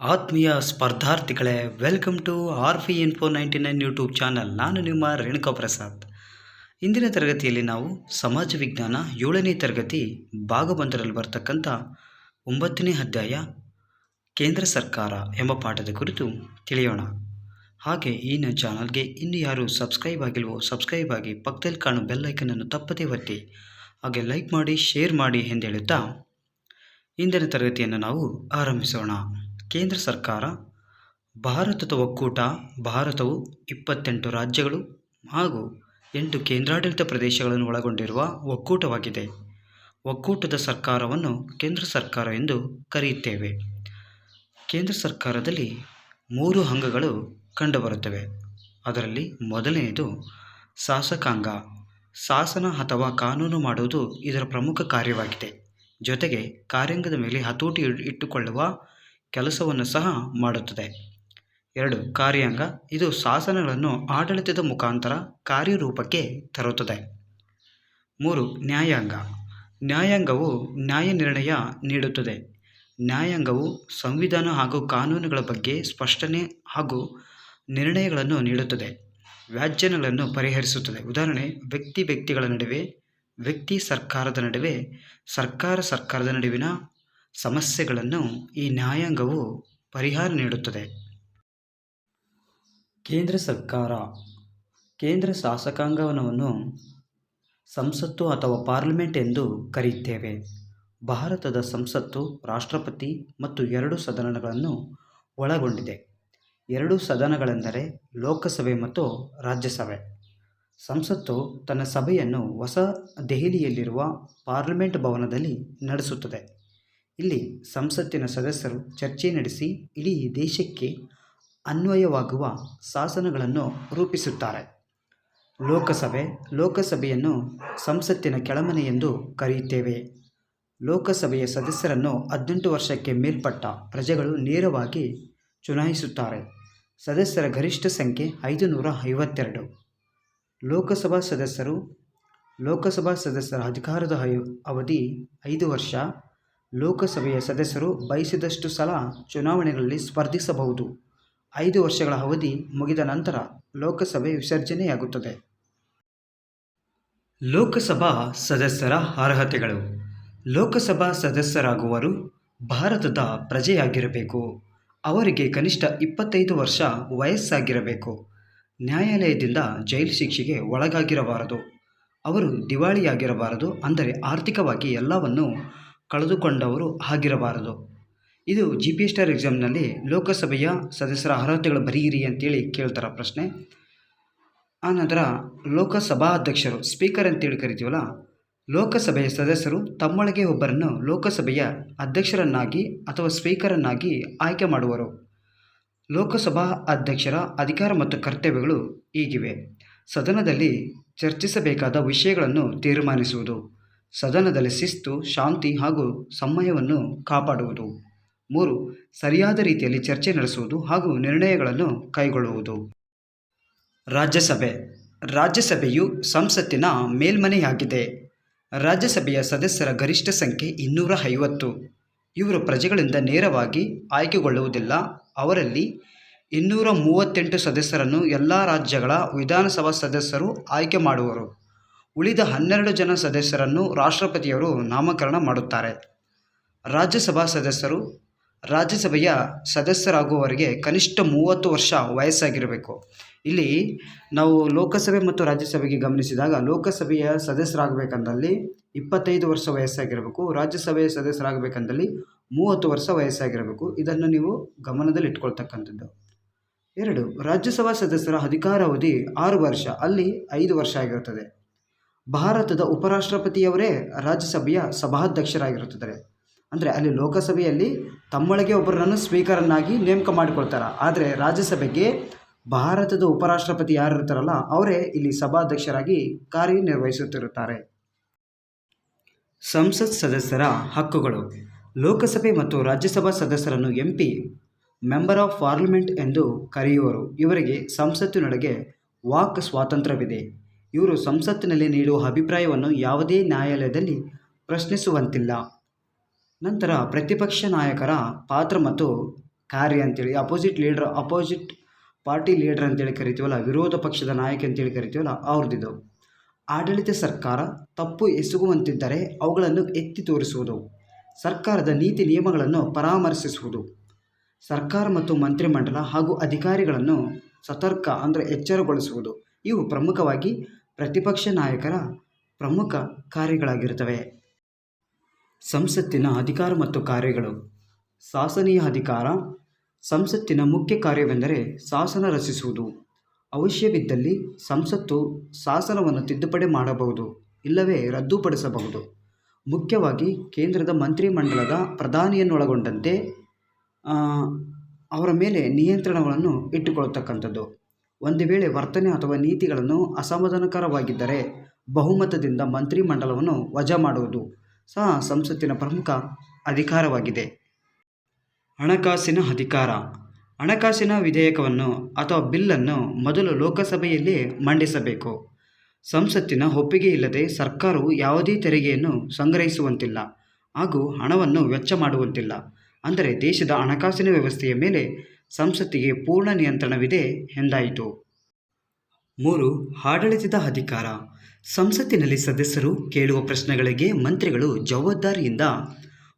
ಆತ್ಮೀಯ ಸ್ಪರ್ಧಾರ್ಥಿಗಳೇ welcome to R Fi info ninety nine YouTube channel ನಾನು ನಿಮ್ಮ ರೇಣುಕಾ ಪ್ರಸಾದ್. ಇಂದಿನ ತರಗತಿಯಲ್ಲಿ ನಾವು ಸಮಾಜ ವಿಜ್ಞಾನ ಏಳನೇ ತರಗತಿ ಭಾಗವೊಂದರಲ್ಲಿ ಬರ್ತಕ್ಕಂಥ ಒಂಬತ್ತನೇ ಅಧ್ಯಾಯ, ಕೇಂದ್ರ ಸರ್ಕಾರ ಎಂಬ ಪಾಠದ ಕುರಿತು ತಿಳಿಯೋಣ. ಹಾಗೆ ಈ ನನ್ನ ಚಾನಲ್ಗೆ ಇನ್ನು ಯಾರು ಸಬ್ಸ್ಕ್ರೈಬ್ ಆಗಿಲ್ವೋ ಸಬ್ಸ್ಕ್ರೈಬ್ ಆಗಿ ಪಕ್ಕದಲ್ಲಿ ಕಾಣೋ ಬೆಲ್ ಐಕನನ್ನು ತಪ್ಪದೇ ಒತ್ತಿ, ಹಾಗೆ ಲೈಕ್ ಮಾಡಿ ಶೇರ್ ಮಾಡಿ ಎಂದು ಹೇಳುತ್ತಾ ಇಂದಿನ ತರಗತಿಯನ್ನು ನಾವು ಆರಂಭಿಸೋಣ. ಕೇಂದ್ರ ಸರ್ಕಾರ, ಭಾರತದ ಒಕ್ಕೂಟ, ಭಾರತವು ಇಪ್ಪತ್ತೆಂಟು ರಾಜ್ಯಗಳು ಹಾಗೂ ಎಂಟು ಕೇಂದ್ರಾಡಳಿತ ಪ್ರದೇಶಗಳನ್ನು ಒಳಗೊಂಡಿರುವ ಒಕ್ಕೂಟವಾಗಿದೆ. ಒಕ್ಕೂಟದ ಸರ್ಕಾರವನ್ನು ಕೇಂದ್ರ ಸರ್ಕಾರ ಎಂದು ಕರೆಯುತ್ತೇವೆ. ಕೇಂದ್ರ ಸರ್ಕಾರದಲ್ಲಿ ಮೂರು ಅಂಗಗಳು ಕಂಡುಬರುತ್ತವೆ. ಅದರಲ್ಲಿ ಮೊದಲನೆಯದು ಶಾಸಕಾಂಗ. ಶಾಸನ ಅಥವಾ ಕಾನೂನು ಮಾಡುವುದು ಇದರ ಪ್ರಮುಖ ಕಾರ್ಯವಾಗಿದೆ. ಜೊತೆಗೆ ಕಾರ್ಯಾಂಗದ ಮೇಲೆ ಹತೋಟಿ ಇಟ್ಟುಕೊಳ್ಳುವ ಕೆಲಸವನ್ನು ಸಹ ಮಾಡುತ್ತದೆ. ಎರಡು, ಕಾರ್ಯಾಂಗ. ಇದು ಶಾಸನಗಳನ್ನು ಆಡಳಿತದ ಮುಖಾಂತರ ಕಾರ್ಯರೂಪಕ್ಕೆ ತರುತ್ತದೆ. ಮೂರು, ನ್ಯಾಯಾಂಗ. ನ್ಯಾಯಾಂಗವು ನ್ಯಾಯ ನಿರ್ಣಯ ನೀಡುತ್ತದೆ. ನ್ಯಾಯಾಂಗವು ಸಂವಿಧಾನ ಹಾಗೂ ಕಾನೂನುಗಳ ಬಗ್ಗೆ ಸ್ಪಷ್ಟನೆ ಹಾಗೂ ನಿರ್ಣಯಗಳನ್ನು ನೀಡುತ್ತದೆ. ವ್ಯಾಜ್ಯಗಳನ್ನು ಪರಿಹರಿಸುತ್ತದೆ. ಉದಾಹರಣೆ ವ್ಯಕ್ತಿ ವ್ಯಕ್ತಿಗಳ ನಡುವೆ ವ್ಯಕ್ತಿ ಸರ್ಕಾರದ ನಡುವೆ ಸರ್ಕಾರ ಸರ್ಕಾರದ ನಡುವಿನ ಸಮಸ್ಯೆಗಳನ್ನು ಈ ನ್ಯಾಯಾಂಗವು ಪರಿಹಾರ ನೀಡುತ್ತದೆ. ಕೇಂದ್ರ ಸರ್ಕಾರ, ಕೇಂದ್ರ ಶಾಸಕಾಂಗವನ್ನು ಸಂಸತ್ತು ಅಥವಾ ಪಾರ್ಲಿಮೆಂಟ್ ಎಂದು ಕರೆಯುತ್ತೇವೆ. ಭಾರತದ ಸಂಸತ್ತು, ರಾಷ್ಟ್ರಪತಿ ಮತ್ತು ಎರಡು ಸದನಗಳನ್ನು ಒಳಗೊಂಡಿದೆ. ಎರಡು ಸದನಗಳೆಂದರೆ ಲೋಕಸಭೆ ಮತ್ತು ರಾಜ್ಯಸಭೆ. ಸಂಸತ್ತು ತನ್ನ ಸಭೆಯನ್ನು ಹೊಸ ದೆಹಲಿಯಲ್ಲಿರುವ ಪಾರ್ಲಿಮೆಂಟ್ ಭವನದಲ್ಲಿ ನಡೆಸುತ್ತದೆ. ಇಲ್ಲಿ ಸಂಸತ್ತಿನ ಸದಸ್ಯರು ಚರ್ಚೆ ನಡೆಸಿ ಇಡೀ ದೇಶಕ್ಕೆ ಅನ್ವಯವಾಗುವ ಶಾಸನಗಳನ್ನು ರೂಪಿಸುತ್ತಾರೆ. ಲೋಕಸಭೆ, ಲೋಕಸಭೆಯನ್ನು ಸಂಸತ್ತಿನ ಕೆಳಮನೆ ಎಂದು ಕರೆಯುತ್ತೇವೆ. ಲೋಕಸಭೆಯ ಸದಸ್ಯರನ್ನು ಹದಿನೆಂಟು ವರ್ಷಕ್ಕೆ ಮೇಲ್ಪಟ್ಟ ಪ್ರಜೆಗಳು ನೇರವಾಗಿ ಚುನಾಯಿಸುತ್ತಾರೆ. ಸದಸ್ಯರ ಗರಿಷ್ಠ ಸಂಖ್ಯೆ ಐದು ನೂರ ಐವತ್ತೆರಡು ಲೋಕಸಭಾ ಸದಸ್ಯರು, ಲೋಕಸಭಾ ಸದಸ್ಯರ ಅಧಿಕಾರದ ಅವಧಿ ಐದು ವರ್ಷ ಲೋಕಸಭೆಯ ಸದಸ್ಯರು ಬಯಸಿದಷ್ಟು ಸಲ ಚುನಾವಣೆಗಳಲ್ಲಿ ಸ್ಪರ್ಧಿಸಬಹುದು. ಐದು ವರ್ಷಗಳ ಅವಧಿ ಮುಗಿದ ನಂತರ ಲೋಕಸಭೆ ವಿಸರ್ಜನೆಯಾಗುತ್ತದೆ. ಲೋಕಸಭಾ ಸದಸ್ಯರ ಅರ್ಹತೆಗಳು. ಲೋಕಸಭಾ ಸದಸ್ಯರಾಗುವರು ಭಾರತದ ಪ್ರಜೆಯಾಗಿರಬೇಕು. ಅವರಿಗೆ ಕನಿಷ್ಠ ಇಪ್ಪತ್ತೈದು ವರ್ಷ ವಯಸ್ಸಾಗಿರಬೇಕು. ನ್ಯಾಯಾಲಯದಿಂದ ಜೈಲು ಶಿಕ್ಷೆಗೆ ಒಳಗಾಗಿರಬಾರದು. ಅವರು ದಿವಾಳಿಯಾಗಿರಬಾರದು ಅಂದರೆ ಆರ್ಥಿಕವಾಗಿ ಎಲ್ಲವನ್ನು ಕಳೆದುಕೊಂಡವರು ಆಗಿರಬಾರದು. ಇದು ಜಿ ಪಿ ಟಿ ಎಕ್ಸಾಮ್ನಲ್ಲಿ ಲೋಕಸಭೆಯ ಸದಸ್ಯರ ಅರ್ಹತೆಗಳು ಬರೀರಿ ಅಂತೇಳಿ ಕೇಳ್ತಾರೆ ಪ್ರಶ್ನೆ. ಆನಂತರ ಲೋಕಸಭಾ ಅಧ್ಯಕ್ಷರು ಸ್ಪೀಕರ್ ಅಂತೇಳಿ ಕರಿತೀವಲ್ಲ, ಲೋಕಸಭೆಯ ಸದಸ್ಯರು ತಮ್ಮೊಳಗೆ ಒಬ್ಬರನ್ನು ಲೋಕಸಭೆಯ ಅಧ್ಯಕ್ಷರನ್ನಾಗಿ ಅಥವಾ ಸ್ಪೀಕರನ್ನಾಗಿ ಆಯ್ಕೆ ಮಾಡುವರು. ಲೋಕಸಭಾ ಅಧ್ಯಕ್ಷರ ಅಧಿಕಾರ ಮತ್ತು ಕರ್ತವ್ಯಗಳು ಹೀಗಿವೆ ಸದನದಲ್ಲಿ ಚರ್ಚಿಸಬೇಕಾದ ವಿಷಯಗಳನ್ನು ತೀರ್ಮಾನಿಸುವುದು. ಸದನದಲ್ಲಿ ಶಿಸ್ತು, ಶಾಂತಿ ಹಾಗೂ ಸಮಯವನ್ನು ಕಾಪಾಡುವುದು. ಮೂರು, ಸರಿಯಾದ ರೀತಿಯಲ್ಲಿ ಚರ್ಚೆ ನಡೆಸುವುದು ಹಾಗೂ ನಿರ್ಣಯಗಳನ್ನು ಕೈಗೊಳ್ಳುವುದು. ರಾಜ್ಯಸಭೆ. ರಾಜ್ಯಸಭೆಯು ಸಂಸತ್ತಿನ ಮೇಲ್ಮನೆಯಾಗಿದೆ. ರಾಜ್ಯಸಭೆಯ ಸದಸ್ಯರ ಗರಿಷ್ಠ ಸಂಖ್ಯೆ ಇನ್ನೂರ ಐವತ್ತು ಇವರು ಪ್ರಜೆಗಳಿಂದ ನೇರವಾಗಿ ಆಯ್ಕೆಗೊಳ್ಳುವುದಿಲ್ಲ. ಅವರಲ್ಲಿ ಇನ್ನೂರ ಮೂವತ್ತೆಂಟು ಸದಸ್ಯರನ್ನು ಎಲ್ಲ ರಾಜ್ಯಗಳ ವಿಧಾನಸಭಾ ಸದಸ್ಯರು ಆಯ್ಕೆ ಮಾಡುವರು. ಉಳಿದ ಹನ್ನೆರಡು ಜನ ಸದಸ್ಯರನ್ನು ರಾಷ್ಟ್ರಪತಿಯವರು ನಾಮಕರಣ ಮಾಡುತ್ತಾರೆ. ರಾಜ್ಯಸಭಾ ಸದಸ್ಯರು, ರಾಜ್ಯಸಭೆಯ ಸದಸ್ಯರಾಗುವವರಿಗೆ ಕನಿಷ್ಠ ಮೂವತ್ತು ವರ್ಷ ವಯಸ್ಸಾಗಿರಬೇಕು. ಇಲ್ಲಿ ನಾವು ಲೋಕಸಭೆ ಮತ್ತು ರಾಜ್ಯಸಭೆಗೆ ಗಮನಿಸಿದಾಗ ಲೋಕಸಭೆಯ ಸದಸ್ಯರಾಗಬೇಕಂದಲ್ಲಿ ಇಪ್ಪತ್ತೈದು ವರ್ಷ ವಯಸ್ಸಾಗಿರಬೇಕು ರಾಜ್ಯಸಭೆಯ ಸದಸ್ಯರಾಗಬೇಕಂದಲ್ಲಿ ಮೂವತ್ತು ವರ್ಷ ವಯಸ್ಸಾಗಿರಬೇಕು. ಇದನ್ನು ನೀವು ಗಮನದಲ್ಲಿ ಇಟ್ಕೊಳ್ತಕ್ಕಂಥದ್ದು. ಎರಡು, ರಾಜ್ಯಸಭಾ ಸದಸ್ಯರ ಅಧಿಕಾರಾವಧಿ ಆರು ವರ್ಷ, ಅಲ್ಲಿ ಐದು ವರ್ಷ ಆಗಿರುತ್ತದೆ. ಭಾರತದ ಉಪರಾಷ್ಟ್ರಪತಿಯವರೇ ರಾಜ್ಯಸಭೆಯ ಸಭಾಧ್ಯಕ್ಷರಾಗಿರುತ್ತಿದ್ದಾರೆ. ಅಂದರೆ ಅಲ್ಲಿ ಲೋಕಸಭೆಯಲ್ಲಿ ತಮ್ಮೊಳಗೆ ಒಬ್ಬರನ್ನು ಸ್ಪೀಕರನ್ನಾಗಿ ನೇಮಕ ಮಾಡಿಕೊಳ್ತಾರೆ. ಆದರೆ ರಾಜ್ಯಸಭೆಗೆ ಭಾರತದ ಉಪರಾಷ್ಟ್ರಪತಿ ಯಾರು ಇರ್ತಾರಲ್ಲ ಅವರೇ ಇಲ್ಲಿ ಸಭಾಧ್ಯಕ್ಷರಾಗಿ ಕಾರ್ಯನಿರ್ವಹಿಸುತ್ತಿರುತ್ತಾರೆ. ಸಂಸತ್ ಸದಸ್ಯರ ಹಕ್ಕುಗಳು. ಲೋಕಸಭೆ ಮತ್ತು ರಾಜ್ಯಸಭಾ ಸದಸ್ಯರನ್ನು M P member of parliament ಎಂದು ಕರೆಯುವರು. ಇವರಿಗೆ ಸಂಸತ್ತಿನೊಳಗೆ ವಾಕ್ ಸ್ವಾತಂತ್ರ್ಯವಿದೆ. ಇವರು ಸಂಸತ್ತಿನಲ್ಲಿ ನೀಡುವ ಅಭಿಪ್ರಾಯವನ್ನು ಯಾವುದೇ ನ್ಯಾಯಾಲಯದಲ್ಲಿ ಪ್ರಶ್ನಿಸುವಂತಿಲ್ಲ. ನಂತರ ಪ್ರತಿಪಕ್ಷ ನಾಯಕರ ಪಾತ್ರ ಮತ್ತು ಕಾರ್ಯ ಅಂತೇಳಿ opposite leader opposite party leader ಅಂತೇಳಿ ಕರಿತೀವಲ್ಲ, ವಿರೋಧ ಪಕ್ಷದ ನಾಯಕ ಅಂತೇಳಿ ಕರಿತೀವಲ್ಲ ಅವ್ರದ್ದಿದ್ದು ಆಡಳಿತ ಸರ್ಕಾರ ತಪ್ಪು ಎಸಗುವಂತಿದ್ದರೆ ಅವುಗಳನ್ನು ಎತ್ತಿ ತೋರಿಸುವುದು, ಸರ್ಕಾರದ ನೀತಿ ನಿಯಮಗಳನ್ನು ಪರಾಮರ್ಶಿಸುವುದು. ಸರ್ಕಾರ ಮತ್ತು ಮಂತ್ರಿಮಂಡಲ ಹಾಗೂ ಅಧಿಕಾರಿಗಳನ್ನು ಸತರ್ಕ ಅಂದರೆ ಎಚ್ಚರಗೊಳಿಸುವುದು, ಇವು ಪ್ರಮುಖವಾಗಿ ಪ್ರತಿಪಕ್ಷ ನಾಯಕರ ಪ್ರಮುಖ ಕಾರ್ಯಗಳಾಗಿರುತ್ತವೆ. ಸಂಸತ್ತಿನ ಅಧಿಕಾರ ಮತ್ತು ಕಾರ್ಯಗಳು. ಶಾಸನೀಯ ಅಧಿಕಾರ. ಸಂಸತ್ತಿನ ಮುಖ್ಯ ಕಾರ್ಯವೆಂದರೆ ಶಾಸನ ರಚಿಸುವುದು. ಅವಶ್ಯವಿದ್ದಲ್ಲಿ ಸಂಸತ್ತು ಶಾಸನವನ್ನು ತಿದ್ದುಪಡಿ ಮಾಡಬಹುದು, ಇಲ್ಲವೇ ರದ್ದುಪಡಿಸಬಹುದು. ಮುಖ್ಯವಾಗಿ ಕೇಂದ್ರದ ಮಂತ್ರಿಮಂಡಲದ ಪ್ರಧಾನಿಯನ್ನೊಳಗೊಂಡಂತೆ ಅವರ ಮೇಲೆ ನಿಯಂತ್ರಣಗಳನ್ನು ಇಟ್ಟುಕೊಳ್ಳತಕ್ಕಂಥದ್ದು. ಒಂದು ವೇಳೆ ವರ್ತನೆ ಅಥವಾ ನೀತಿಗಳನ್ನು ಅಸಮಾಧಾನಕರವಾಗಿದ್ದರೆ ಬಹುಮತದಿಂದ ಮಂತ್ರಿಮಂಡಲವನ್ನು ವಜಾ ಮಾಡುವುದು ಸಹ ಸಂಸತ್ತಿನ ಪ್ರಮುಖ ಅಧಿಕಾರವಾಗಿದೆ. ಹಣಕಾಸಿನ ಅಧಿಕಾರ. ಹಣಕಾಸಿನ ವಿಧೇಯಕವನ್ನು ಅಥವಾ ಬಿಲ್ಲನ್ನು ಮೊದಲು ಲೋಕಸಭೆಯಲ್ಲಿ ಮಂಡಿಸಬೇಕು. ಸಂಸತ್ತಿನ ಒಪ್ಪಿಗೆ ಇಲ್ಲದೆ ಸರ್ಕಾರವು ಯಾವುದೇ ತೆರಿಗೆಯನ್ನು ಸಂಗ್ರಹಿಸುವಂತಿಲ್ಲ ಹಾಗೂ ಹಣವನ್ನು ವೆಚ್ಚ ಮಾಡುವಂತಿಲ್ಲ. ಅಂದರೆ ದೇಶದ ಹಣಕಾಸಿನ ವ್ಯವಸ್ಥೆಯ ಮೇಲೆ ಸಂಸತ್ತಿಗೆ ಪೂರ್ಣ ನಿಯಂತ್ರಣವಿದೆ ಎಂದಾಯಿತು. ಮೂರು, ಆಡಳಿತದ ಅಧಿಕಾರ. ಸಂಸತ್ತಿನಲ್ಲಿ ಸದಸ್ಯರು ಕೇಳುವ ಪ್ರಶ್ನೆಗಳಿಗೆ ಮಂತ್ರಿಗಳು ಜವಾಬ್ದಾರಿಯಿಂದ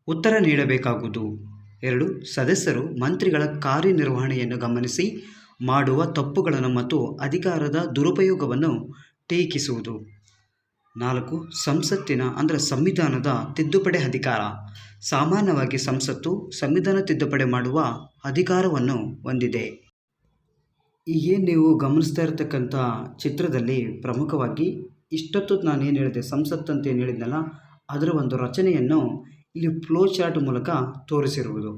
ಉತ್ತರ ನೀಡಬೇಕಾಗುವುದು. ಎರಡು, ಸದಸ್ಯರು ಮಂತ್ರಿಗಳ ಕಾರ್ಯನಿರ್ವಹಣೆಯನ್ನು ಗಮನಿಸಿ ಮಾಡುವ ತಪ್ಪುಗಳನ್ನು ಮತ್ತು ಅಧಿಕಾರದ ದುರುಪಯೋಗವನ್ನು ಟೀಕಿಸುವುದು. ನಾಲ್ಕು, ಸಂಸತ್ತಿನ, ಅಂದರೆ ಸಂವಿಧಾನದ ತಿದ್ದುಪಡಿ ಅಧಿಕಾರ. ಸಾಮಾನ್ಯವಾಗಿ ಸಂಸತ್ತು ಸಂವಿಧಾನ ತಿದ್ದುಪಡಿ ಮಾಡುವ ಅಧಿಕಾರವನ್ನು ಹೊಂದಿದೆ. ಈಗ ನೀವು ಗಮನಿಸ್ತಾ ಇರತಕ್ಕಂಥ ಚಿತ್ರದಲ್ಲಿ ಪ್ರಮುಖವಾಗಿ ಇಷ್ಟೊತ್ತು ನಾನು ಏನು ಹೇಳಿದೆ, ಸಂಸತ್ತು ಅಂತ ಏನು ಹೇಳಿದ್ನಲ್ಲ, ಅದರ ಒಂದು ರಚನೆಯನ್ನು ಇಲ್ಲಿ ಫ್ಲೋ ಚಾರ್ಟ್ ಮೂಲಕ ತೋರಿಸಿರುವುದು.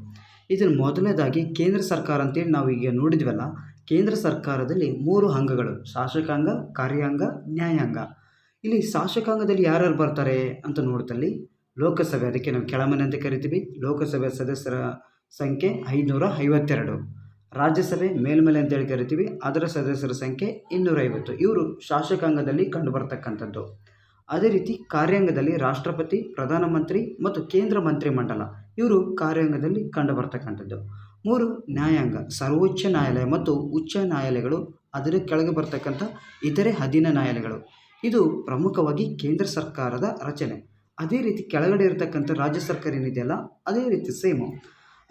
ಇದನ್ನು ಮೊದಲನೇದಾಗಿ ಕೇಂದ್ರ ಸರ್ಕಾರ ಅಂತೇಳಿ ನಾವು ಈಗ ನೋಡಿದ್ವಲ್ಲ, ಕೇಂದ್ರ ಸರ್ಕಾರದಲ್ಲಿ ಮೂರು ಅಂಗಗಳು, ಶಾಸಕಾಂಗ, ಕಾರ್ಯಾಂಗ, ನ್ಯಾಯಾಂಗ. ಇಲ್ಲಿ ಶಾಸಕಾಂಗದಲ್ಲಿ ಯಾರ್ಯಾರು ಬರ್ತಾರೆ ಅಂತ ನೋಡಿದಲ್ಲಿ ಲೋಕಸಭೆ, ಅದಕ್ಕೆ ನಾವು ಕೆಳಮನೆ ಅಂತ ಕರಿತೀವಿ. ಲೋಕಸಭೆ ಸದಸ್ಯರ ಸಂಖ್ಯೆ ಐನೂರ ಐವತ್ತೆರಡು ರಾಜ್ಯಸಭೆ ಮೇಲ್ಮನೆ ಅಂತೇಳಿ ಕರಿತೀವಿ. ಅದರ ಸದಸ್ಯರ ಸಂಖ್ಯೆ ಇನ್ನೂರೈವತ್ತು. ಇವರು ಶಾಸಕಾಂಗದಲ್ಲಿ ಕಂಡುಬರ್ತಕ್ಕಂಥದ್ದು. ಅದೇ ರೀತಿ ಕಾರ್ಯಾಂಗದಲ್ಲಿ ರಾಷ್ಟ್ರಪತಿ, ಪ್ರಧಾನಮಂತ್ರಿ ಮತ್ತು ಕೇಂದ್ರ ಮಂತ್ರಿಮಂಡಲ ಇವರು ಕಾರ್ಯಾಂಗದಲ್ಲಿ ಕಂಡುಬರ್ತಕ್ಕಂಥದ್ದು. ಮೂರು, ನ್ಯಾಯಾಂಗ, ಸರ್ವೋಚ್ಚ ನ್ಯಾಯಾಲಯ ಮತ್ತು ಉಚ್ಚ ನ್ಯಾಯಾಲಯಗಳು, ಅದರ ಕೆಳಗೆ ಬರ್ತಕ್ಕಂಥ ಇತರೆ ಅಧೀನ ನ್ಯಾಯಾಲಯಗಳು. ಇದು ಪ್ರಮುಖವಾಗಿ ಕೇಂದ್ರ ಸರ್ಕಾರದ ರಚನೆ. ಅದೇ ರೀತಿ ಕೆಳಗಡೆ ಇರತಕ್ಕಂಥ ರಾಜ್ಯ ಸರ್ಕಾರ ಏನಿದೆಯಲ್ಲ ಅದೇ ರೀತಿ ಸೇಮು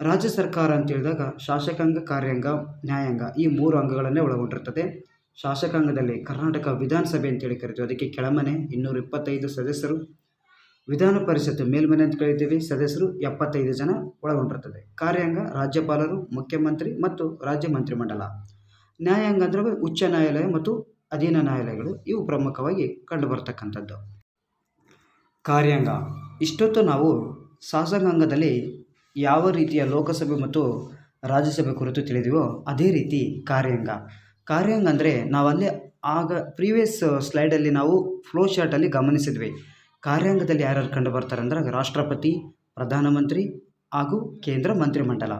ರಾಜ್ಯ ಸರ್ಕಾರ ಅಂತ ಹೇಳಿದಾಗ ಶಾಸಕಾಂಗ, ಕಾರ್ಯಾಂಗ, ನ್ಯಾಯಾಂಗ ಈ ಮೂರು ಅಂಗಗಳನ್ನೇ ಒಳಗೊಂಡಿರ್ತದೆ. ಶಾಸಕಾಂಗದಲ್ಲಿ ಕರ್ನಾಟಕ ವಿಧಾನಸಭೆ ಅಂತೇಳಿ ಕರಿತೀವಿ. ಅದಕ್ಕೆ ಕೆಳಮನೆ ಇನ್ನೂರ ಇಪ್ಪತ್ತೈದು ಸದಸ್ಯರು. ವಿಧಾನ ಪರಿಷತ್ತು ಮೇಲ್ಮನೆ ಅಂತ ಕರಿತೀವಿ. ಸದಸ್ಯರು ಎಪ್ಪತ್ತೈದು ಜನ ಒಳಗೊಂಡಿರ್ತದೆ. ಕಾರ್ಯಾಂಗ, ರಾಜ್ಯಪಾಲರು, ಮುಖ್ಯಮಂತ್ರಿ ಮತ್ತು ರಾಜ್ಯ ಮಂತ್ರಿಮಂಡಲ. ನ್ಯಾಯಾಂಗ ಅಂದರೆ ಉಚ್ಚ ನ್ಯಾಯಾಲಯ ಮತ್ತು ಅಧೀನ ನ್ಯಾಯಾಲಯಗಳು. ಇವು ಪ್ರಮುಖವಾಗಿ ಕಂಡುಬರ್ತಕ್ಕಂಥದ್ದು ಕಾರ್ಯಾಂಗ. ಇಷ್ಟೊತ್ತು ನಾವು ಶಾಸಕಾಂಗದಲ್ಲಿ ಯಾವ ರೀತಿಯ ಲೋಕಸಭೆ ಮತ್ತು ರಾಜ್ಯಸಭೆ ಕುರಿತು ತಿಳಿದಿವೋ ಅದೇ ರೀತಿ ಕಾರ್ಯಾಂಗ. ಕಾರ್ಯಾಂಗ ಅಂದರೆ ನಾವಲ್ಲೇ ಆಗ ಪ್ರೀವಿಯಸ್ ಸ್ಲೈಡಲ್ಲಿ ನಾವು ಫ್ಲೋ ಶಾರ್ಟಲ್ಲಿ ಗಮನಿಸಿದ್ವಿ. ಕಾರ್ಯಾಂಗದಲ್ಲಿ ಯಾರ್ಯಾರು ಕಂಡು ಬರ್ತಾರೆ ಅಂದ್ರೆ ರಾಷ್ಟ್ರಪತಿ, ಪ್ರಧಾನಮಂತ್ರಿ ಹಾಗೂ ಕೇಂದ್ರ ಮಂತ್ರಿಮಂಡಲ.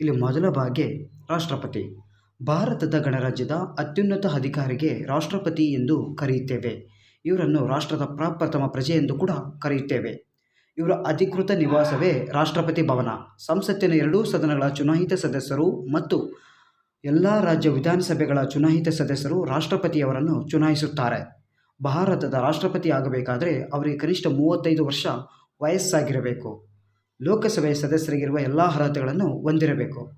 ಇಲ್ಲಿ ಮೊದಲ ಭಾಗೆ ರಾಷ್ಟ್ರಪತಿ. ಭಾರತದ ಗಣರಾಜ್ಯದ ಅತ್ಯುನ್ನತ ಅಧಿಕಾರಿಗೆ ರಾಷ್ಟ್ರಪತಿ ಎಂದು ಕರೆಯುತ್ತೇವೆ. ಇವರನ್ನು ರಾಷ್ಟ್ರದ ಪ್ರಪ್ರಥಮ ಪ್ರಜೆ ಎಂದು ಕೂಡ ಕರೆಯುತ್ತೇವೆ. ಇವರ ಅಧಿಕೃತ ನಿವಾಸವೇ ರಾಷ್ಟ್ರಪತಿ ಭವನ. ಸಂಸತ್ತಿನ ಎರಡೂ ಸದನಗಳ ಚುನಾಯಿತ ಸದಸ್ಯರು ಮತ್ತು ಎಲ್ಲ ರಾಜ್ಯ ವಿಧಾನಸಭೆಗಳ ಚುನಾಯಿತ ಸದಸ್ಯರು ರಾಷ್ಟ್ರಪತಿಯವರನ್ನು ಚುನಾಯಿಸುತ್ತಾರೆ. ಭಾರತದ ರಾಷ್ಟ್ರಪತಿ ಆಗಬೇಕಾದರೆ ಅವರಿಗೆ ಕನಿಷ್ಠ ಮೂವತ್ತೈದು ವರ್ಷ ವಯಸ್ಸಾಗಿರಬೇಕು. ಲೋಕಸಭೆಯ ಸದಸ್ಯರಿಗಿರುವ ಎಲ್ಲ ಅರ್ಹತೆಗಳನ್ನು ಹೊಂದಿರಬೇಕು.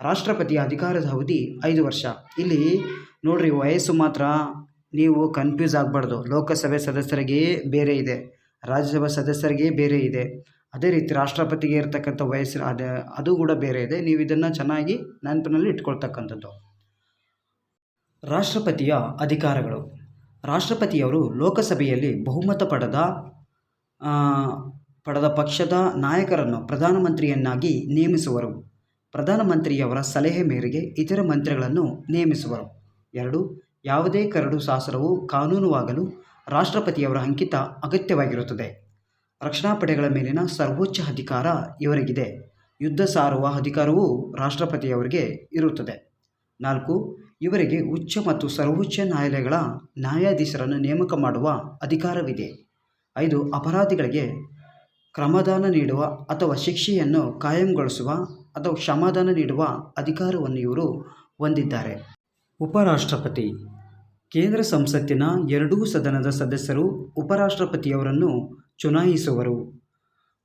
ರಾಷ್ಟ್ರಪತಿಯ ಅಧಿಕಾರದ ಅವಧಿ ಐದು ವರ್ಷ. ಇಲ್ಲಿ ನೋಡ್ರಿ, ವಯಸ್ಸು ಮಾತ್ರ ನೀವು ಕನ್ಫ್ಯೂಸ್ ಆಗಬಾರ್ದು. ಲೋಕಸಭೆ ಸದಸ್ಯರಿಗೆ ಬೇರೆ ಇದೆ. ರಾಜ್ಯಸಭಾ ಸದಸ್ಯರಿಗೆ ಬೇರೆ ಇದೆ. ಅದೇ ರೀತಿ ರಾಷ್ಟ್ರಪತಿಗೆ ಇರತಕ್ಕಂಥ ವಯಸ್ಸು ಅದು ಅದು ಕೂಡ ಬೇರೆ ಇದೆ. ನೀವು ಇದನ್ನು ಚೆನ್ನಾಗಿ ನೆನಪಿನಲ್ಲಿ ಇಟ್ಕೊಳ್ತಕ್ಕಂಥದ್ದು. ರಾಷ್ಟ್ರಪತಿಯ ಅಧಿಕಾರಗಳು. ರಾಷ್ಟ್ರಪತಿಯವರು ಲೋಕಸಭೆಯಲ್ಲಿ ಬಹುಮತ ಪಡೆದ ಪಡೆದ ಪಕ್ಷದ ನಾಯಕರನ್ನು ಪ್ರಧಾನಮಂತ್ರಿಯನ್ನಾಗಿ ನೇಮಿಸುವರು. ಪ್ರಧಾನಮಂತ್ರಿಯವರ ಸಲಹೆ ಮೇರೆಗೆ ಇತರ ಮಂತ್ರಿಗಳನ್ನು ನೇಮಿಸುವರು. ಎರಡು ಯಾವುದೇ ಕರಡು ಶಾಸನವು ಕಾನೂನುವಾಗಲು ರಾಷ್ಟ್ರಪತಿಯವರ ಅಂಕಿತ ಅಗತ್ಯವಾಗಿರುತ್ತದೆ. ರಕ್ಷಣಾ ಪಡೆಗಳ ಮೇಲಿನ ಸರ್ವೋಚ್ಚ ಅಧಿಕಾರ ಇವರಿಗಿದೆ. ಯುದ್ಧ ಸಾರುವ ಅಧಿಕಾರವೂ ರಾಷ್ಟ್ರಪತಿಯವರಿಗೆ ಇರುತ್ತದೆ. ನಾಲ್ಕು, ಇವರಿಗೆ ಉಚ್ಚ ಮತ್ತು ಸರ್ವೋಚ್ಚ ನ್ಯಾಯಾಲಯಗಳ ನ್ಯಾಯಾಧೀಶರನ್ನು ನೇಮಕ ಮಾಡುವ ಅಧಿಕಾರವಿದೆ. ಐದು, ಅಪರಾಧಿಗಳಿಗೆ ಕ್ರಮದಾನ ನೀಡುವ ಅಥವಾ ಶಿಕ್ಷೆಯನ್ನು ಕಾಯಂಗೊಳಿಸುವ ಅಥವಾ ಕ್ಷಮಾದಾನ ನೀಡುವ ಅಧಿಕಾರವನ್ನು ಇವರು ಹೊಂದಿದ್ದಾರೆ. ಉಪರಾಷ್ಟ್ರಪತಿ ಕೇಂದ್ರ ಸಂಸತ್ತಿನ ಎರಡೂ ಸದನದ ಸದಸ್ಯರು ಉಪರಾಷ್ಟ್ರಪತಿಯವರನ್ನು ಚುನಾಯಿಸುವರು.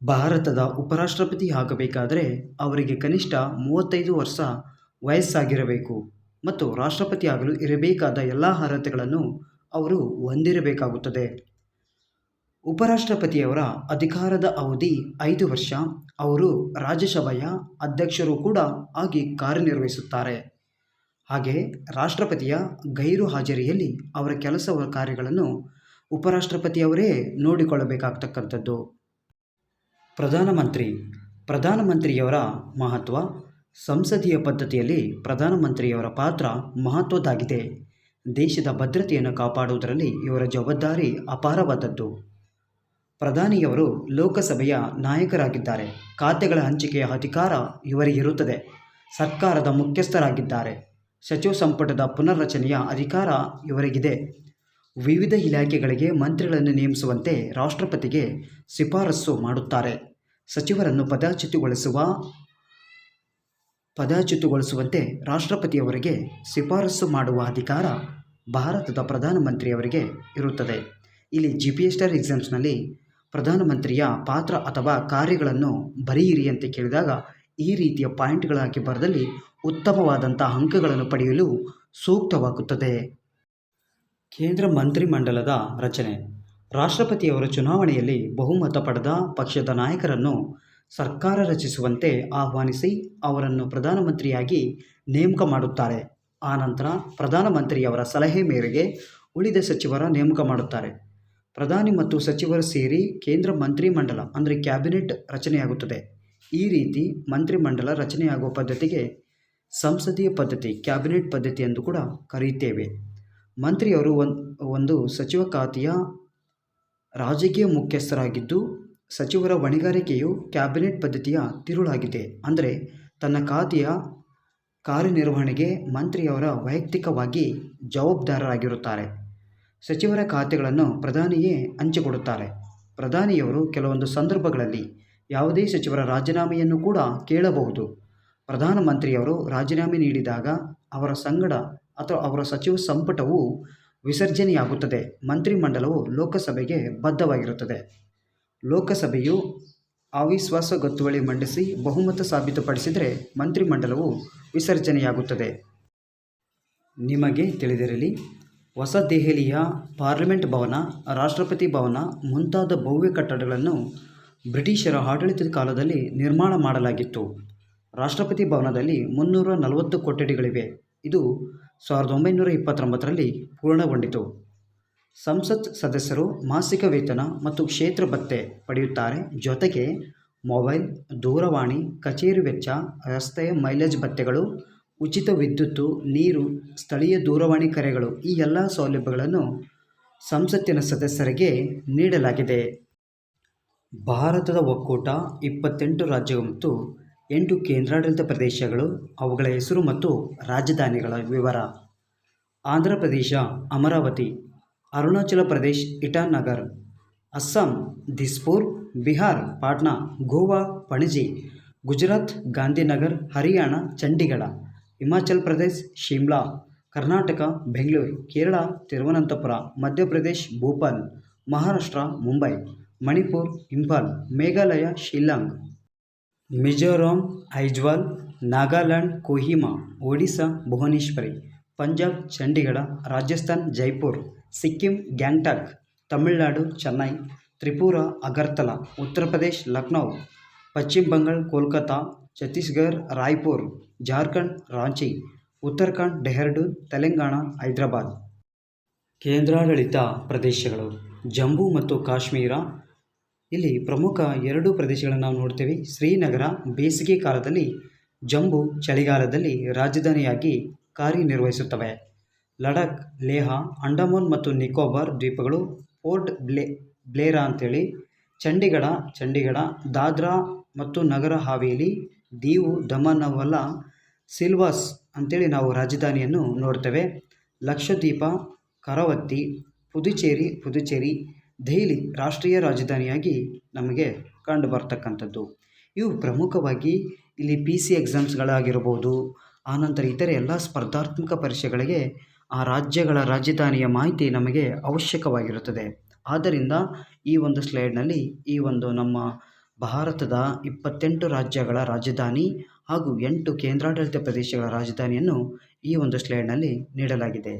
ಭಾರತದ ಉಪರಾಷ್ಟ್ರಪತಿ ಆಗಬೇಕಾದರೆ ಅವರಿಗೆ ಕನಿಷ್ಠ ಮೂವತ್ತೈದು ವರ್ಷ ವಯಸ್ಸಾಗಿರಬೇಕು ಮತ್ತು ರಾಷ್ಟ್ರಪತಿ ಆಗಲು ಇರಬೇಕಾದ ಎಲ್ಲ ಅರ್ಹತೆಗಳನ್ನು ಅವರು ಹೊಂದಿರಬೇಕಾಗುತ್ತದೆ. ಉಪರಾಷ್ಟ್ರಪತಿಯವರ ಅಧಿಕಾರದ ಅವಧಿ ಐದು ವರ್ಷ. ಅವರು ರಾಜ್ಯಸಭೆಯ ಅಧ್ಯಕ್ಷರು ಕೂಡ ಆಗಿ ಕಾರ್ಯನಿರ್ವಹಿಸುತ್ತಾರೆ. ಹಾಗೆ ರಾಷ್ಟ್ರಪತಿಯ ಗೈರು ಹಾಜರಿಯಲ್ಲಿ ಅವರ ಕೆಲಸ ಕಾರ್ಯಗಳನ್ನು ಉಪರಾಷ್ಟ್ರಪತಿಯವರೇ ನೋಡಿಕೊಳ್ಳಬೇಕಾಗ್ತಕ್ಕಂಥದ್ದು. ಪ್ರಧಾನಮಂತ್ರಿ, ಪ್ರಧಾನಮಂತ್ರಿಯವರ ಮಹತ್ವ ಸಂಸದೀಯ ಪದ್ಧತಿಯಲ್ಲಿ ಪ್ರಧಾನಮಂತ್ರಿಯವರ ಪಾತ್ರ ಮಹತ್ವದ್ದಾಗಿದೆ. ದೇಶದ ಭದ್ರತೆಯನ್ನು ಕಾಪಾಡುವುದರಲ್ಲಿ ಇವರ ಜವಾಬ್ದಾರಿ ಅಪಾರವಾದದ್ದು. ಪ್ರಧಾನಿಯವರು ಲೋಕಸಭೆಯ ನಾಯಕರಾಗಿದ್ದಾರೆ. ಖಾತೆಗಳ ಹಂಚಿಕೆಯ ಅಧಿಕಾರ ಇವರಿಗಿರುತ್ತದೆ ಸರ್ಕಾರದ ಮುಖ್ಯಸ್ಥರಾಗಿದ್ದಾರೆ. ಸಚಿವ ಸಂಪುಟದ ಪುನರ್ರಚನೆಯ ಅಧಿಕಾರ ಇವರಿಗಿದೆ. ವಿವಿಧ ಇಲಾಖೆಗಳಿಗೆ ಮಂತ್ರಿಗಳನ್ನು ನೇಮಿಸುವಂತೆ ರಾಷ್ಟ್ರಪತಿಗೆ ಶಿಫಾರಸು ಮಾಡುತ್ತಾರೆ. ಸಚಿವರನ್ನು ಪದಾಚ್ಯುತಿಗೊಳಿಸುವ, ಪದಚ್ಯುತಗೊಳಿಸುವಂತೆ ರಾಷ್ಟ್ರಪತಿಯವರಿಗೆ ಶಿಫಾರಸು ಮಾಡುವ ಅಧಿಕಾರ ಭಾರತದ ಪ್ರಧಾನಮಂತ್ರಿಯವರಿಗೆ ಇರುತ್ತದೆ. ಇಲ್ಲಿ ಜಿ ಪಿ ಎಸ್ ಟಾರ್ ಎಕ್ಸಾಮ್ಸ್ನಲ್ಲಿ ಪ್ರಧಾನಮಂತ್ರಿಯ ಪಾತ್ರ ಅಥವಾ ಕಾರ್ಯಗಳನ್ನು ಬರೆಯಿರಿ ಅಂತ ಕೇಳಿದಾಗ ಈ ರೀತಿಯ ಪಾಯಿಂಟ್ಗಳಾಗಿ ಬರದಲ್ಲಿ ಉತ್ತಮವಾದಂಥ ಅಂಕಗಳನ್ನು ಪಡೆಯಲು ಸೂಕ್ತವಾಗುತ್ತದೆ. ಕೇಂದ್ರ ಮಂತ್ರಿಮಂಡಲದ ರಚನೆ. ರಾಷ್ಟ್ರಪತಿಯವರ ಚುನಾವಣೆಯಲ್ಲಿ ಬಹುಮತ ಪಡೆದ ಪಕ್ಷದ ನಾಯಕರನ್ನು ಸರ್ಕಾರ ರಚಿಸುವಂತೆ ಆಹ್ವಾನಿಸಿ ಅವರನ್ನು ಪ್ರಧಾನಮಂತ್ರಿಯಾಗಿ ನೇಮಕ ಮಾಡುತ್ತಾರೆ. ಆನಂತರ ಪ್ರಧಾನಮಂತ್ರಿಯವರ ಸಲಹೆ ಮೇರೆಗೆ ಉಳಿದ ಸಚಿವರ ನೇಮಕ ಮಾಡುತ್ತಾರೆ. ಪ್ರಧಾನಿ ಮತ್ತು ಸಚಿವರು ಸೇರಿ ಕೇಂದ್ರ ಮಂತ್ರಿಮಂಡಲ ಅಂದರೆ ಕ್ಯಾಬಿನೆಟ್ ರಚನೆಯಾಗುತ್ತದೆ. ಈ ರೀತಿ ಮಂತ್ರಿಮಂಡಲ ರಚನೆಯಾಗುವ ಪದ್ಧತಿಗೆ ಸಂಸದೀಯ ಪದ್ಧತಿ, ಕ್ಯಾಬಿನೆಟ್ ಪದ್ಧತಿ ಎಂದು ಕೂಡ ಕರೆಯುತ್ತೇವೆ. ಮಂತ್ರಿಯವರು ಒಂದು ಸಚಿವ ಖಾತೆಯ ರಾಜಕೀಯ ಮುಖ್ಯಸ್ಥರಾಗಿದ್ದು, ಸಚಿವರ ಹೊಣೆಗಾರಿಕೆಯು ಕ್ಯಾಬಿನೆಟ್ ಪದ್ಧತಿಯ ತಿರುಳಾಗಿದೆ. ಅಂದರೆ ತನ್ನ ಖಾತೆಯ ಕಾರ್ಯನಿರ್ವಹಣೆಗೆ ಮಂತ್ರಿಯವರ ವೈಯಕ್ತಿಕವಾಗಿ ಜವಾಬ್ದಾರರಾಗಿರುತ್ತಾರೆ. ಸಚಿವರ ಖಾತೆಗಳನ್ನು ಪ್ರಧಾನಿಯೇ ಹಂಚಿಕೊಡುತ್ತಾರೆ. ಪ್ರಧಾನಿಯವರು ಕೆಲವೊಂದು ಸಂದರ್ಭಗಳಲ್ಲಿ ಯಾವುದೇ ಸಚಿವರ ರಾಜೀನಾಮೆಯನ್ನು ಕೂಡ ಕೇಳಬಹುದು. ಪ್ರಧಾನಮಂತ್ರಿಯವರು ರಾಜೀನಾಮೆ ನೀಡಿದಾಗ ಅವರ ಸಂಗಡ ಅಥವಾ ಅವರ ಸಚಿವ ಸಂಪುಟವು ವಿಸರ್ಜನೆಯಾಗುತ್ತದೆ. ಮಂತ್ರಿಮಂಡಲವು ಲೋಕಸಭೆಗೆ ಬದ್ಧವಾಗಿರುತ್ತದೆ. ಲೋಕಸಭೆಯು ಅವಿಶ್ವಾಸ ಗೊತ್ತುವಳಿ ಮಂಡಿಸಿ ಬಹುಮತ ಸಾಬೀತುಪಡಿಸಿದರೆ ಮಂತ್ರಿಮಂಡಲವು ವಿಸರ್ಜನೆಯಾಗುತ್ತದೆ. ನಿಮಗೆ ತಿಳಿದಿರಲಿ ಹೊಸ ದೆಹಲಿಯ ಪಾರ್ಲಿಮೆಂಟ್ ಭವನ, ರಾಷ್ಟ್ರಪತಿ ಭವನ ಮುಂತಾದ ಭವ್ಯ ಕಟ್ಟಡಗಳನ್ನು ಬ್ರಿಟಿಷರ ಆಡಳಿತದ ಕಾಲದಲ್ಲಿ ನಿರ್ಮಾಣ ಮಾಡಲಾಗಿತ್ತು. ರಾಷ್ಟ್ರಪತಿ ಭವನದಲ್ಲಿ ಮುನ್ನೂರ ನಲವತ್ತು ಕೊಠಡಿಗಳಿವೆ. ಇದು ಸಾವಿರದ ಒಂಬೈನೂರ ಇಪ್ಪತ್ತೊಂಬತ್ತರಲ್ಲಿ ಪೂರ್ಣಗೊಂಡಿತು. ಸಂಸತ್ ಸದಸ್ಯರು ಮಾಸಿಕ ವೇತನ ಮತ್ತು ಕ್ಷೇತ್ರ ಭತ್ತೆ ಪಡೆಯುತ್ತಾರೆ. ಜೊತೆಗೆ ಮೊಬೈಲ್, ದೂರವಾಣಿ, ಕಚೇರಿ ವೆಚ್ಚ ರಸ್ತೆಯ ಮೈಲೇಜ್ ಭತ್ತೆಗಳು, ಉಚಿತ ವಿದ್ಯುತ್ತು, ನೀರು, ಸ್ಥಳೀಯ ದೂರವಾಣಿ ಕರೆಗಳು ಈ ಎಲ್ಲ ಸೌಲಭ್ಯಗಳನ್ನು ಸಂಸತ್ತಿನ ಸದಸ್ಯರಿಗೆ ನೀಡಲಾಗಿದೆ. ಭಾರತದ ಒಕ್ಕೂಟ ಇಪ್ಪತ್ತೆಂಟು ರಾಜ್ಯಗಳು ಮತ್ತು ಎಂಟು ಕೇಂದ್ರಾಡಳಿತ ಪ್ರದೇಶಗಳು, ಅವುಗಳ ಹೆಸರು ಮತ್ತು ರಾಜಧಾನಿಗಳ ವಿವರ. ಆಂಧ್ರ ಪ್ರದೇಶ, ಅಮರಾವತಿ, ಅರುಣಾಚಲ ಪ್ರದೇಶ್ ಇಟಾನಗರ್ ಅಸ್ಸಾಂ, ದಿಸ್ಪುರ್, ಬಿಹಾರ್, ಪಾಟ್ನಾ, ಗೋವಾ, ಪಣಜಿ, ಗುಜರಾತ್, ಗಾಂಧಿನಗರ್, ಹರಿಯಾಣ, ಚಂಡೀಗಢ, ಹಿಮಾಚಲ್ ಪ್ರದೇಶ್, ಶಿಮ್ಲಾ, ಕರ್ನಾಟಕ, ಬೆಂಗಳೂರು, ಕೇರಳ, ತಿರುವನಂತಪುರ, ಮಧ್ಯಪ್ರದೇಶ್, ಭೋಪಾಲ್, ಮಹಾರಾಷ್ಟ್ರ, ಮುಂಬೈ. ಮಣಿಪುರ್, ಇಂಫಾಲ್, ಮೇಘಾಲಯ, ಶಿಲ್ಲಾಂಗ್. ಮಿಜೋರಾಂ, ಐಜ್ವಾಲ್, ನಾಗಾಲ್ಯಾಂಡ್, ಕೊಹಿಮಾ ಒಡಿಶಾ ಭುವನೇಶ್ವರಿ, ಪಂಜಾಬ್, ಚಂಡೀಗಢ, ರಾಜಸ್ಥಾನ್, ಜೈಪುರ್, ಸಿಕ್ಕಿಂ, ಗ್ಯಾಂಗ್ಟಾಕ್, ತಮಿಳುನಾಡು, ಚೆನ್ನೈ, ತ್ರಿಪುರ, ಅಗರ್ತಲಾ, ಉತ್ತರ ಪ್ರದೇಶ್, ಲಕ್ನೌ, ಪಶ್ಚಿಮ ಬಂಗಾಳ ಕೋಲ್ಕತ್ತಾ ಛತ್ತೀಸ್ಗಢ್, ರಾಯ್ಪುರ್, ಜಾರ್ಖಂಡ್, ರಾಂಚಿ, ಉತ್ತರಾಖಂಡ್, ಡೆಹರ್ಡೂನ್, ತೆಲಂಗಾಣ, ಹೈದರಾಬಾದ್. ಕೇಂದ್ರಾಡಳಿತ ಪ್ರದೇಶಗಳು ಜಮ್ಮು ಮತ್ತು ಕಾಶ್ಮೀರ ಇಲ್ಲಿ ಪ್ರಮುಖ ಎರಡು ಪ್ರದೇಶಗಳನ್ನು ನಾವು ನೋಡ್ತೇವೆ. ಶ್ರೀನಗರ ಬೇಸಿಗೆ ಕಾಲದಲ್ಲಿ ಜಂಬು ಚಳಿಗಾಲದಲ್ಲಿ ರಾಜಧಾನಿಯಾಗಿ ಕಾರ್ಯನಿರ್ವಹಿಸುತ್ತವೆ. ಲಡಾಖ್, ಲೇಹ, ಅಂಡಮಾನ್ ಮತ್ತು ನಿಕೋಬಾರ್ ದ್ವೀಪಗಳು ಪೋರ್ಟ್ ಬ್ಲೇ, ಬ್ಲೇರಾ ಅಂತೇಳಿ ಚಂಡೀಗಢ ಚಂಡೀಗಢ, ದಾದ್ರಾ ಮತ್ತು ನಗರ ಹಾವೇಲಿ ದೀವು ದಮನವಲ್ಲ ಸಿಲ್ವಾಸ್ ಅಂತೇಳಿ ನಾವು ರಾಜಧಾನಿಯನ್ನು ನೋಡ್ತೇವೆ. ಲಕ್ಷದ್ವೀಪ, ಕರಾವತ್ತಿ, ಪುದುಚೇರಿ ಪುದುಚೇರಿ ದೆಹಲಿ ರಾಷ್ಟ್ರೀಯ ರಾಜಧಾನಿಯಾಗಿ ನಮಗೆ ಕಂಡು ಬರ್ತಕ್ಕಂಥದ್ದು ಇವು ಪ್ರಮುಖವಾಗಿ ಇಲ್ಲಿ ಪಿ ಸಿ ಎಕ್ಸಾಮ್ಸ್ಗಳಾಗಿರ್ಬೋದು ಆನಂತರ ಇತರೆ ಎಲ್ಲ ಸ್ಪರ್ಧಾತ್ಮಕ ಪರೀಕ್ಷೆಗಳಿಗೆ ಆ ರಾಜ್ಯಗಳ ರಾಜಧಾನಿಯ ಮಾಹಿತಿ ನಮಗೆ ಅವಶ್ಯಕವಾಗಿರುತ್ತದೆ. ಆದ್ದರಿಂದ ಈ ಒಂದು ಸ್ಲೈಡ್ನಲ್ಲಿ ಈ ಒಂದು ನಮ್ಮ ಭಾರತದ ಇಪ್ಪತ್ತೆಂಟು ರಾಜ್ಯಗಳ ರಾಜಧಾನಿ ಹಾಗೂ ಎಂಟು ಕೇಂದ್ರಾಡಳಿತ ಪ್ರದೇಶಗಳ ರಾಜಧಾನಿಯನ್ನು ಈ ಒಂದು ಸ್ಲೈಡ್ನಲ್ಲಿ ನೀಡಲಾಗಿದೆ.